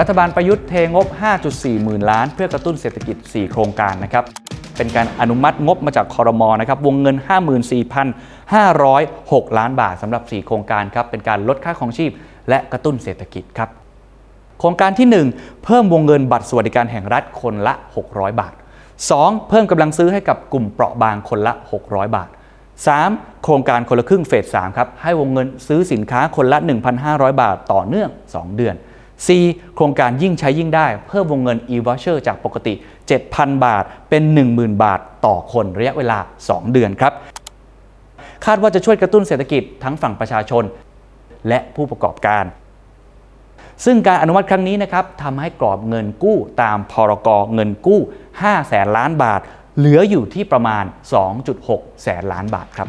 รัฐบาลประยุทธ์เทงบ 5.4 หมื่นล้าน เพื่อกระตุ้นเศรษฐกิจ 4 โครงการนะครับเป็นการอนุมัติงบมาจากคอรมอนะครับวงเงิน 54,506 ล้านบาทสำหรับ 4 โครงการครับเป็นการลดค่าของชีพ และกระตุ้นเศรษฐกิจครับโครงการที่ 1 เพิ่มวงเงินบัตรสวัสดิการแห่งรัฐคนละ 600 บาท 2. เพิ่มกำลังซื้อให้กับกลุ่มเปราะบางคนละ 600 บาท 3. โครงการคนละครึ่งเฟส3ครับให้วงเงินซื้อสินค้าคนละ 1,500 บาทต่อเนื่อง 2 เดือน 4. โครงการยิ่งใช้ยิ่งได้ เพิ่มวงเงิน e-voucher จากปกติ 7,000 บาทเป็น 10,000 บาทต่อคนระยะเวลา 2 เดือนครับ คาดว่าจะช่วยกระตุ้นเศรษฐกิจทั้งฝั่งประชาชน และผู้ประกอบการ ซึ่งการอนุมัติครั้งนี้นะครับทำให้กรอบเงินกู้ตามพรกเงินกู้ 5 แสนล้านบาท เหลืออยู่ที่ประมาณ 2.6 แสนล้านบาทครับ